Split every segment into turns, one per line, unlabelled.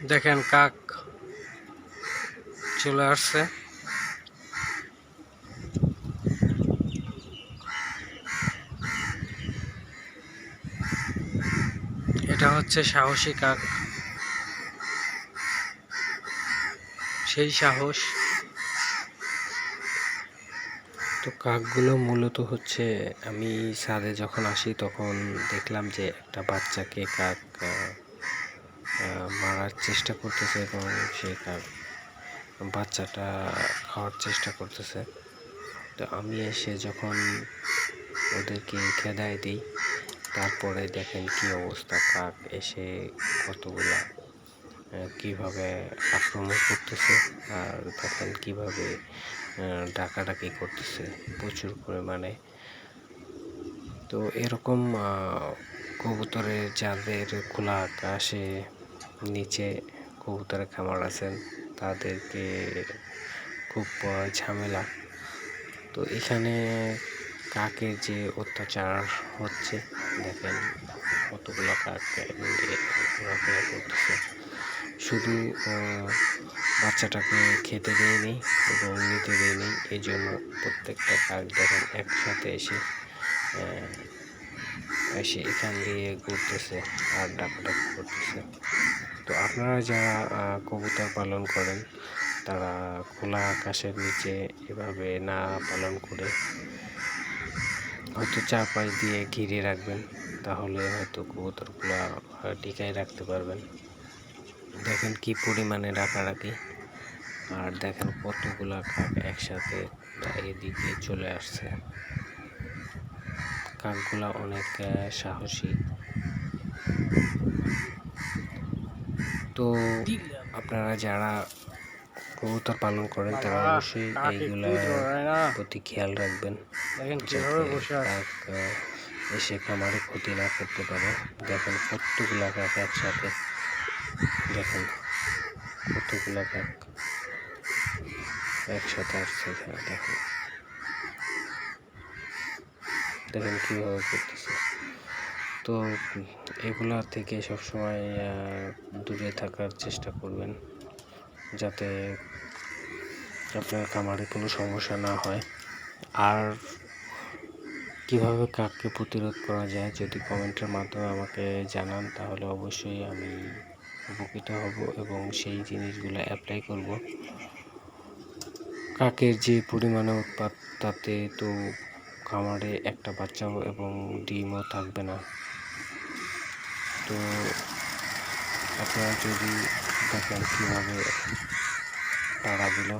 দেখেন কাক চলে আসছে। এটা হচ্ছে সাহসী কাক। সেই সাহস। তো কাকগুলো মূলত হচ্ছে আমি ছাদে যখন আসি তখন দেখলাম যে একটা বাচ্চাকে কাক মারার চেষ্টা করতেছে এবং সে কাক বাচ্চাটা খাওয়ার চেষ্টা করতেছে। তো আমি এসে যখন ওদেরকে খেদাই দিই, তারপরে দেখেন কি অবস্থা, কাক এসে কতগুলা কীভাবে আক্রমণ করতেছে আর দেখেন কীভাবে ডাকাডাকি করতেছে প্রচুর পরিমাণে। তো এরকম কবুতরের যাদের খোলা আকাশে নিচে কবুতরের খামার আছেন, তাদেরকে খুব ঝামেলা। তো এখানে কাকের যে অত্যাচার হচ্ছে, দেখেন কতগুলো কাক শুধু বাচ্চাটাকে খেতে দেয়নি এবং নিতে দেয়নি এই জন্য প্রত্যেকটা কাক দেখেন একসাথে এসে এসে এখান দিয়ে ঘুরতেছে আর ডাকাডাকি করতেছে। তো আপনারা যারা কবুতর পালন করেন, তারা খোলা আকাশের নিচে এভাবে না পালন করে হয়তো চারপাশ দিয়ে ঘিরে রাখবেন, তাহলে হয়তো কবুতরগুলো টিকায় রাখতে পারবেন। দেখেন কি পরিমাণে রাখারাখি আর দেখেন কতগুলা কাক একসাথে এদিকে চলে আসছে। কাকগুলা অনেক সাহসী। তো আপনারা যারা কবুতর পালন করেন তারা অবশ্যই এইগুলা প্রতি খেয়াল রাখবেন। এসে খামারে ক্ষতি না করতে পারে। দেখেন কতগুলা কাক একসাথে দেখেন কতগুলা কাক একসাথে আসছে এখানে দেখেন। দেখেন কীভাবে করতেছে। তো এগুলা থেকে সবসময় দূরে থাকার চেষ্টা করবেন যাতে আপনার খামারে কোনো সমস্যা না হয়। আর কীভাবে কাককে প্রতিরোধ করা যায় যদি কমেন্টের মাধ্যমে আমাকে জানান, তাহলে অবশ্যই আমি উপকৃত হব এবং সেই জিনিসগুলো অ্যাপ্লাই করব। কাকের যে পরিমাণে উৎপাত, তাতে তো খামারে একটা বাচ্চাও এবং ডিমও থাকবে না। তো আপনারা যদি দেখেন কীভাবে তাড়া দিল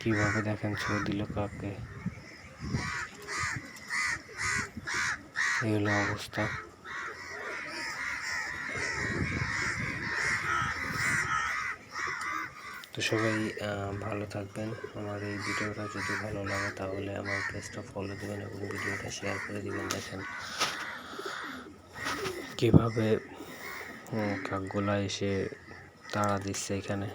কীভাবে দেখেন ছেড়ে দিল কাকে, এই হলো অবস্থা। তো সবাই ভালো থাকবেন। আমার এই ভিডিওটা যদি ভালো লাগে তাহলে আমার পেজটা ফলো দেবেন এবং ভিডিওটা শেয়ার করে দিবেন দেখেন। কীভাবে উম, কাকগুলা এসে তাড়া দিচ্ছে এখানে।